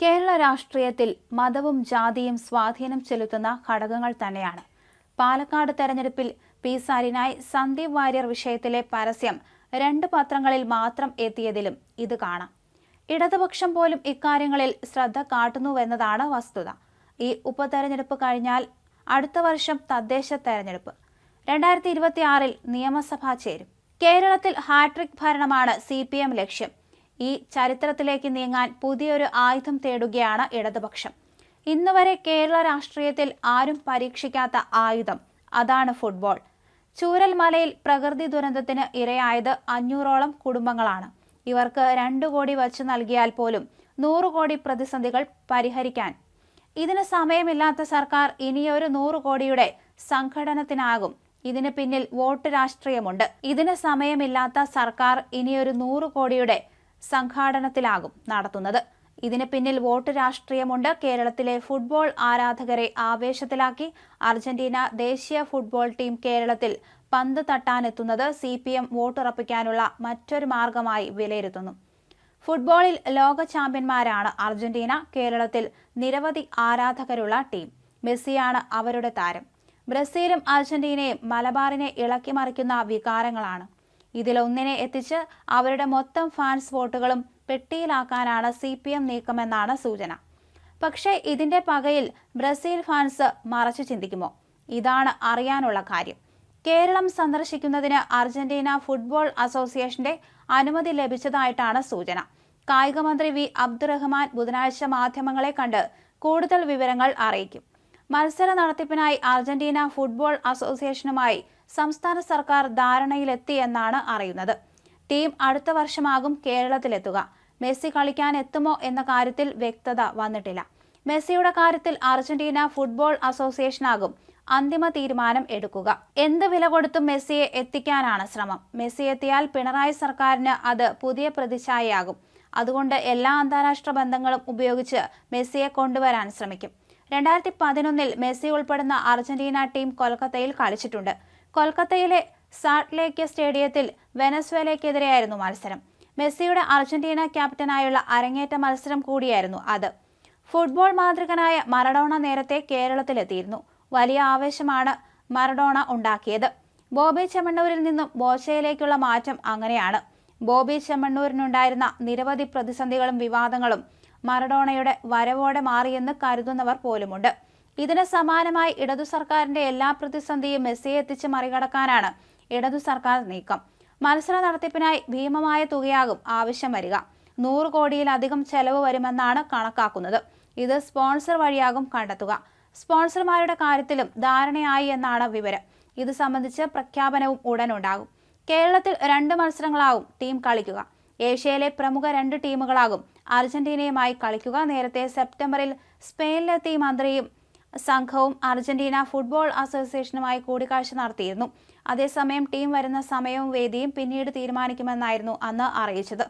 കേരള രാഷ്ട്രീയത്തിൽ മതവും ജാതിയും സ്വാധീനം ചെലുത്തുന്ന ഘടകങ്ങൾ തന്നെയാണ്. പാലക്കാട് തെരഞ്ഞെടുപ്പിൽ പി സാരിനായി സന്ദീപ് വാര്യർ വിഷയത്തിലെ പരസ്യം രണ്ട് പത്രങ്ങളിൽ മാത്രം എത്തിയതിലും ഇത് കാണാം. ഇടതുപക്ഷം പോലും ഇക്കാര്യങ്ങളിൽ ശ്രദ്ധ കാട്ടുന്നുവെന്നതാണ് വസ്തുത. ഈ ഉപതെരഞ്ഞെടുപ്പ് കഴിഞ്ഞാൽ അടുത്ത വർഷം തദ്ദേശ തെരഞ്ഞെടുപ്പ്. രണ്ടായിരത്തി ഇരുപത്തിയാറിൽ നിയമസഭ ചേരും. കേരളത്തിൽ ഹാട്രിക് ഭരണമാണ് സി പി എം ലക്ഷ്യം. ഈ ചരിത്രത്തിലേക്ക് നീങ്ങാൻ പുതിയൊരു ആയുധം തേടുകയാണ് ഇടതുപക്ഷം. ഇന്നുവരെ കേരള രാഷ്ട്രീയത്തിൽ ആരും പരീക്ഷിക്കാത്ത ആയുധം അതാണ് ഫുട്ബോൾ. ചൂരൽമലയിൽ പ്രകൃതി ദുരന്തത്തിന് ഇരയായത് അഞ്ഞൂറോളം കുടുംബങ്ങളാണ്. ഇവർക്ക് രണ്ടു കോടി വച്ച് നൽകിയാൽ പോലും നൂറ് കോടി പ്രതിസന്ധികൾ പരിഹരിക്കാൻ. ഇതിന് സമയമില്ലാത്ത സർക്കാർ ഇനിയൊരു നൂറ് കോടിയുടെ സംഘടനത്തിനാകും. ഇതിന് പിന്നിൽ വോട്ട് രാഷ്ട്രീയമുണ്ട്. ഇതിന് സമയമില്ലാത്ത സർക്കാർ ഇനിയൊരു നൂറ് കോടിയുടെ സംഘാടനത്തിലാകും നടത്തുന്നത്. ഇതിന് പിന്നിൽ വോട്ട് രാഷ്ട്രീയമുണ്ട്. കേരളത്തിലെ ഫുട്ബോൾ ആരാധകരെ ആവേശത്തിലാക്കി അർജന്റീന ദേശീയ ഫുട്ബോൾ ടീം കേരളത്തിൽ പന്ത് തട്ടാനെത്തുന്നത് സി പി എം വോട്ടുറപ്പിക്കാനുള്ള മറ്റൊരു മാർഗമായി വിലയിരുത്തുന്നു. ഫുട്ബോളിൽ ലോക ചാമ്പ്യന്മാരാണ് അർജന്റീന. കേരളത്തിൽ നിരവധി ആരാധകരുള്ള ടീം. മെസ്സിയാണ് അവരുടെ താരം. ബ്രസീലും അർജന്റീനയും മലബാറിനെ ഇളക്കി മറിക്കുന്ന വികാരങ്ങളാണ്. ഇതിലൊന്നിനെ എത്തിച്ച് അവരുടെ മൊത്തം ഫാൻസ് വോട്ടുകളും പെട്ടിയിലാക്കാനാണ് സി പി എം നീക്കമെന്നാണ് സൂചന. പക്ഷേ ഇതിന്റെ പകയിൽ ബ്രസീൽ ഫാൻസ് മറച്ചു ചിന്തിക്കുമോ? ഇതാണ് അറിയാനുള്ള കാര്യം. കേരളം സന്ദർശിക്കുന്നതിന് അർജന്റീന ഫുട്ബോൾ അസോസിയേഷന്റെ അനുമതി ലഭിച്ചതായിട്ടാണ് സൂചന. കായികമന്ത്രി വി. അബ്ദുറഹ്മാൻ ബുധനാഴ്ച മാധ്യമങ്ങളെ കണ്ട് കൂടുതൽ വിവരങ്ങൾ അറിയിക്കും. മത്സര നടത്തിപ്പിനായി അർജന്റീന ഫുട്ബോൾ അസോസിയേഷനുമായി സംസ്ഥാന സർക്കാർ ധാരണയിലെത്തിയെന്നാണ് അറിയുന്നത്. ടീം അടുത്ത വർഷമാകും കേരളത്തിലെത്തുക. മെസ്സി കളിക്കാൻ എത്തുമോ എന്ന കാര്യത്തിൽ വ്യക്തത വന്നിട്ടില്ല. മെസ്സിയുടെ കാര്യത്തിൽ അർജന്റീന ഫുട്ബോൾ അസോസിയേഷനാകും അന്തിമ തീരുമാനം എടുക്കുക. എന്ത് വില കൊടുത്തും മെസ്സിയെ എത്തിക്കാനാണ് ശ്രമം. മെസ്സി എത്തിയാൽ പിണറായി സർക്കാരിന് അത് പുതിയ പ്രതിച്ഛായയാകും. അതുകൊണ്ട് എല്ലാ അന്താരാഷ്ട്ര ബന്ധങ്ങളും ഉപയോഗിച്ച് മെസ്സിയെ കൊണ്ടുവരാൻ ശ്രമിക്കും. രണ്ടായിരത്തി പതിനൊന്നിൽ മെസ്സി ഉൾപ്പെടുന്ന അർജന്റീന ടീം കൊൽക്കത്തയിൽ കളിച്ചിട്ടുണ്ട്. കൊൽക്കത്തയിലെ സാൾട്ട് സ്റ്റേഡിയത്തിൽ വെനസ്വേലയ്ക്കെതിരെയായിരുന്നു മത്സരം. മെസ്സിയുടെ അർജന്റീന ക്യാപ്റ്റനായുള്ള അരങ്ങേറ്റ മത്സരം കൂടിയായിരുന്നു അത്. ഫുട്ബോൾ മാതൃകനായ മറഡോണ നേരത്തെ കേരളത്തിലെത്തിയിരുന്നു. വലിയ ആവേശമാണ് മറഡോണ ഉണ്ടാക്കിയത്. ബോബി ചെമ്മണ്ണൂരിൽ നിന്നും ബോച്ചയിലേക്കുള്ള മാറ്റം അങ്ങനെയാണ്. ബോബി ചെമ്മണ്ണൂരിനുണ്ടായിരുന്ന നിരവധി പ്രതിസന്ധികളും വിവാദങ്ങളും മറഡോണയുടെ വരവോടെ മാറിയെന്ന് കരുതുന്നവർ പോലുമുണ്ട്. ഇതിന് സമാനമായി ഇടതു സർക്കാരിന്റെ എല്ലാ പ്രതിസന്ധിയും മെസ്സിയെ എത്തിച്ച് മറികടക്കാനാണ് ഇടതു സർക്കാർ നീക്കം. മത്സര നടത്തിപ്പിനായി ഭീമമായ തുകയാകും ആവശ്യം വരിക. നൂറ് കോടിയിലധികം ചെലവ് വരുമെന്നാണ് കണക്കാക്കുന്നത്. ഇത് സ്പോൺസർ വഴിയാകും കണ്ടെത്തുക. സ്പോൺസർമാരുടെ കാര്യത്തിലും ധാരണയായി എന്നാണ് വിവരം. ഇത് സംബന്ധിച്ച് പ്രഖ്യാപനവും ഉടനുണ്ടാകും. കേരളത്തിൽ രണ്ട് മത്സരങ്ങളാകും ടീം കളിക്കുക. ഏഷ്യയിലെ പ്രമുഖ രണ്ട് ടീമുകളാകും അർജന്റീനയുമായി കളിക്കുക. നേരത്തെ സെപ്റ്റംബറിൽ സ്പെയിനിലെത്തി മന്ത്രിയും സംഘവും അർജന്റീന ഫുട്ബോൾ അസോസിയേഷനുമായി കൂടിക്കാഴ്ച നടത്തിയിരുന്നു. അതേസമയം ടീം വരുന്ന സമയവും വേദിയും പിന്നീട് തീരുമാനിക്കുമെന്നായിരുന്നു അന്ന് അറിയിച്ചത്.